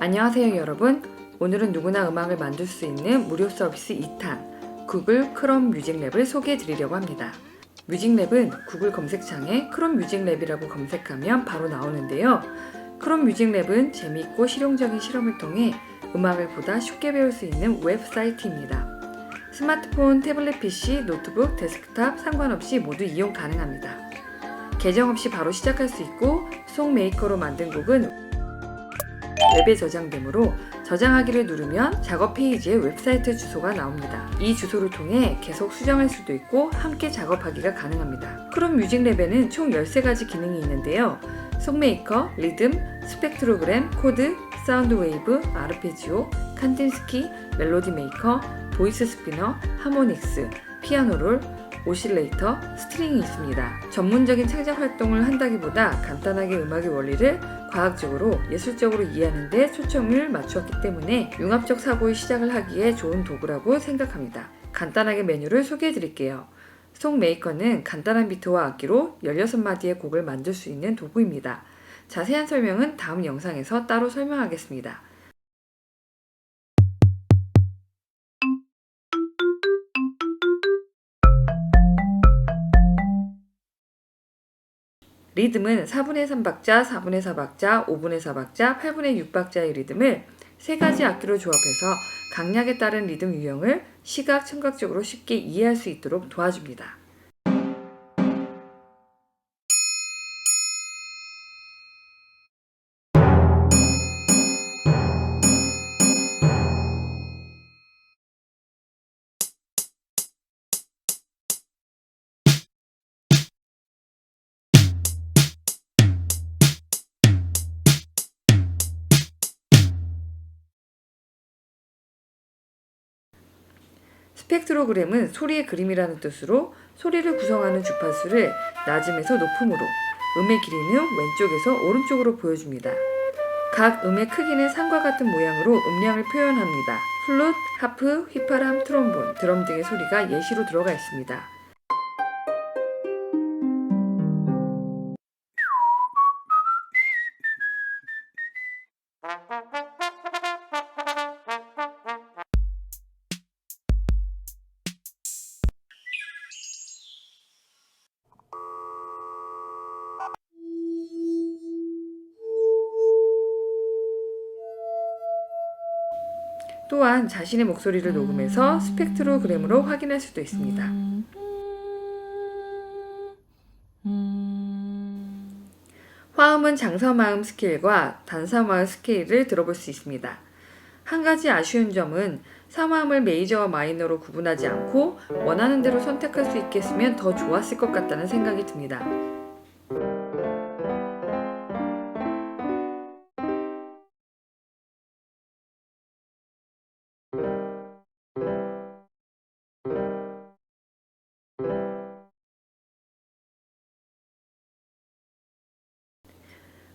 안녕하세요 여러분. 오늘은 누구나 음악을 만들 수 있는 무료 서비스 2탄 구글 크롬 뮤직랩을 소개해 드리려고 합니다. 뮤직랩은 구글 검색창에 크롬 뮤직랩이라고 검색하면 바로 나오는데요. 크롬 뮤직랩은 재미있고 실용적인 실험을 통해 음악을 보다 쉽게 배울 수 있는 웹사이트입니다. 스마트폰, 태블릿 PC, 노트북, 데스크탑 상관없이 모두 이용 가능합니다. 계정 없이 바로 시작할 수 있고 송 메이커로 만든 곡은 웹에 저장되므로 저장하기를 누르면 작업 페이지에 웹사이트 주소가 나옵니다. 이 주소를 통해 계속 수정할 수도 있고 함께 작업하기가 가능합니다. 크롬 뮤직 랩에는 총 13가지 기능이 있는데요. 송메이커, 리듬, 스펙트로그램, 코드, 사운드 웨이브, 아르페지오, 칸틴스키, 멜로디 메이커, 보이스 스피너, 하모닉스, 피아노 롤, 오실레이터, 스트링이 있습니다. 전문적인 창작 활동을 한다기보다 간단하게 음악의 원리를 과학적으로 예술적으로 이해하는 데 초점을 맞추었기 때문에 융합적 사고의 시작을 하기에 좋은 도구라고 생각합니다. 간단하게 메뉴를 소개해 드릴게요. 송 메이커는 간단한 비트와 악기로 16마디의 곡을 만들 수 있는 도구입니다. 자세한 설명은 다음 영상에서 따로 설명하겠습니다. 리듬은 4분의 3박자, 4분의 4박자, 5분의 4박자, 8분의 6박자의 리듬을 세 가지 악기로 조합해서 강약에 따른 리듬 유형을 시각, 청각적으로 쉽게 이해할 수 있도록 도와줍니다. 스펙트로그램은 소리의 그림이라는 뜻으로 소리를 구성하는 주파수를 낮음에서 높음으로, 음의 길이는 왼쪽에서 오른쪽으로 보여줍니다. 각 음의 크기는 산과 같은 모양으로 음량을 표현합니다. 플룻, 하프, 휘파람, 트롬본, 드럼 등의 소리가 예시로 들어가 있습니다. 또한 자신의 목소리를 녹음해서 스펙트로그램으로 확인할 수도 있습니다. 화음은 장서마음 스케일과 단서마음 스케일을 들어볼 수 있습니다. 한 가지 아쉬운 점은 사마음을 메이저와 마이너로 구분하지 않고 원하는 대로 선택할 수 있게 했으면 더 좋았을 것 같다는 생각이 듭니다.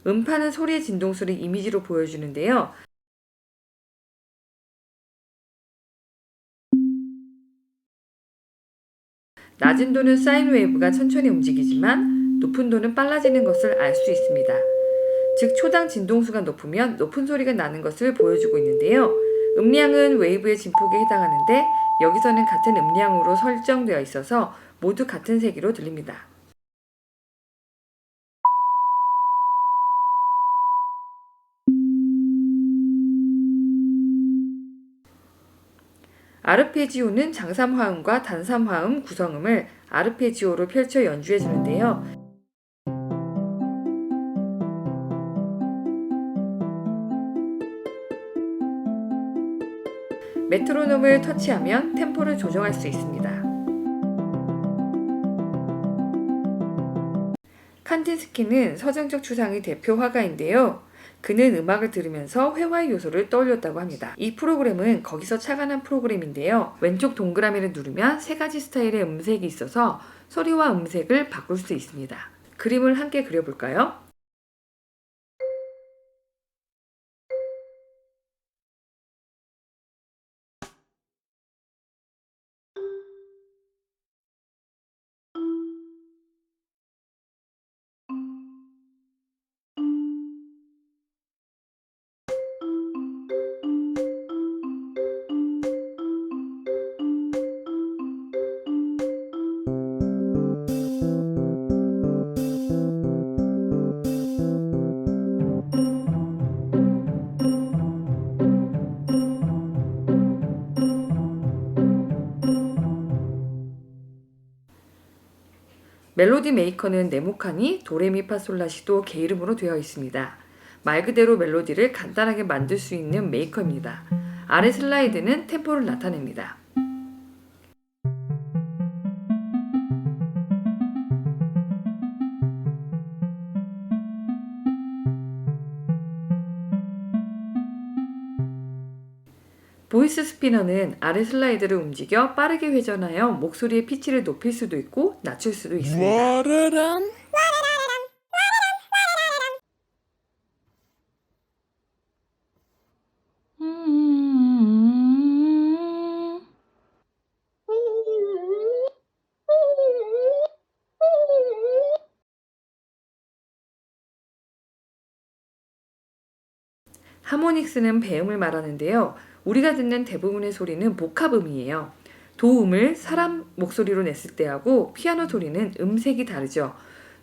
음파는 소리의 진동수를 이미지로 보여주는데요. 낮은 도는 사인 웨이브가 천천히 움직이지만 높은 도는 빨라지는 것을 알 수 있습니다. 즉 초당 진동수가 높으면 높은 소리가 나는 것을 보여주고 있는데요. 음량은 웨이브의 진폭에 해당하는데 여기서는 같은 음량으로 설정되어 있어서 모두 같은 세기로 들립니다. 아르페지오는 장삼화음과 단삼화음 구성음을 아르페지오로 펼쳐 연주해 주는데요. 메트로놈을 터치하면 템포를 조정할 수 있습니다. 칸틴스키는 서정적 추상의 대표 화가인데요. 그는 음악을 들으면서 회화의 요소를 떠올렸다고 합니다. 이 프로그램은 거기서 착안한 프로그램인데요. 왼쪽 동그라미를 누르면 세 가지 스타일의 음색이 있어서 소리와 음색을 바꿀 수 있습니다. 그림을 함께 그려볼까요? 멜로디 메이커는 네모칸이 도레미파솔라시도 개 이름으로 되어 있습니다. 말 그대로 멜로디를 간단하게 만들 수 있는 메이커입니다. 아래 슬라이드는 템포를 나타냅니다. 보이스 스피너는 아래 슬라이드를 움직여 빠르게 회전하여 목소리의 피치를 높일 수도 있고 낮출 수도 있습니다. 하모닉스는 배음을 말하는데요. 우리가 듣는 대부분의 소리는 복합음이에요. 도음을 사람 목소리로 냈을 때하고 피아노 소리는 음색이 다르죠.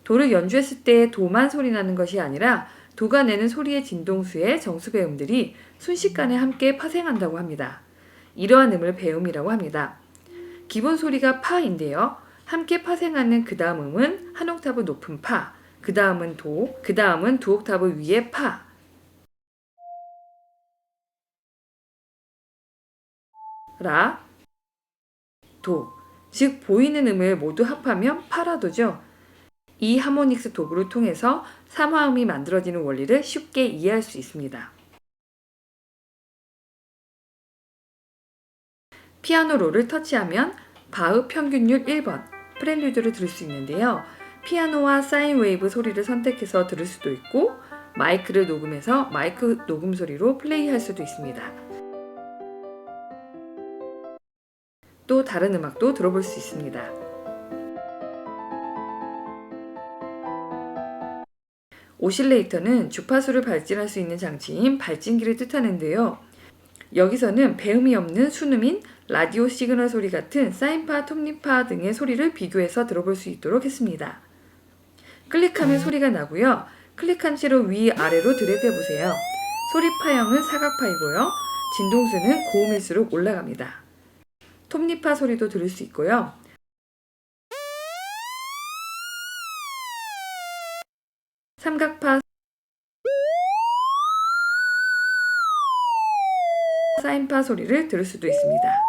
도를 연주했을 때 도만 소리 나는 것이 아니라 도가 내는 소리의 진동수의 정수 배음들이 순식간에 함께 파생한다고 합니다. 이러한 음을 배음이라고 합니다. 기본 소리가 파인데요. 함께 파생하는 그 다음 음은 한 옥타브 높은 파, 그 다음은 도, 그 다음은 두 옥타브 위의 파, 라, 도, 즉 보이는 음을 모두 합하면 파라도죠. 이 하모닉스 도구를 통해서 삼화음이 만들어지는 원리를 쉽게 이해할 수 있습니다. 피아노 롤을 터치하면 바흐 평균율 1번 프렐류드를 들을 수 있는데요. 피아노와 사인 웨이브 소리를 선택해서 들을 수도 있고 마이크를 녹음해서 마이크 녹음 소리로 플레이할 수도 있습니다. 또 다른 음악도 들어볼 수 있습니다. 오실레이터는 주파수를 발진할 수 있는 장치인 발진기를 뜻하는데요. 여기서는 배음이 없는 순음인 라디오 시그널 소리 같은 사인파, 톱니파 등의 소리를 비교해서 들어볼 수 있도록 했습니다. 클릭하면 소리가 나고요. 클릭한 채로 위아래로 드래그 해 보세요. 소리 파형은 사각파이고요. 진동수는 고음일수록 올라갑니다. 톱니파 소리도 들을 수 있고요. 삼각파 사인파 소리를 들을 수도 있습니다.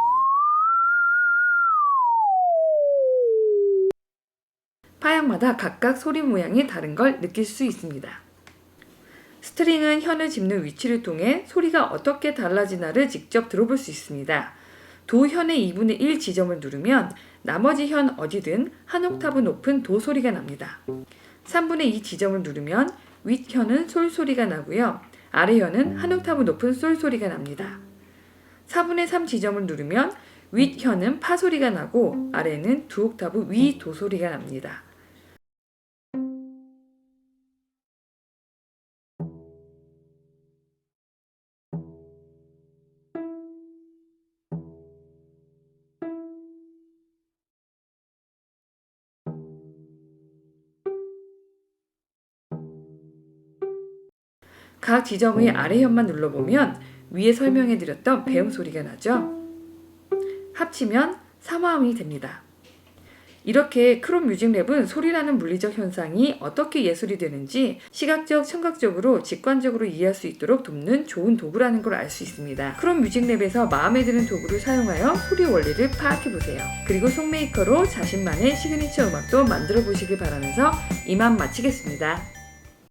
파형마다 각각 소리 모양이 다른 걸 느낄 수 있습니다. 스트링은 현을 짚는 위치를 통해 소리가 어떻게 달라지나를 직접 들어볼 수 있습니다. 도 현의 2분의 1 지점을 누르면 나머지 현 어디든 한 옥타브 높은 도 소리가 납니다. 3분의 2 지점을 누르면 윗 현은 솔 소리가 나고요. 아래 현은 한 옥타브 높은 솔 소리가 납니다. 4분의 3 지점을 누르면 윗 현은 파 소리가 나고 아래는 두 옥타브 위 도 소리가 납니다. 각 지점의 아래 현만 눌러보면 위에 설명해드렸던 배음 소리가 나죠? 합치면 삼화음이 됩니다. 이렇게 크롬 뮤직 랩은 소리라는 물리적 현상이 어떻게 예술이 되는지 시각적, 청각적으로 직관적으로 이해할 수 있도록 돕는 좋은 도구라는 걸 알 수 있습니다. 크롬 뮤직 랩에서 마음에 드는 도구를 사용하여 소리 원리를 파악해 보세요. 그리고 송메이커로 자신만의 시그니처 음악도 만들어 보시길 바라면서 이만 마치겠습니다.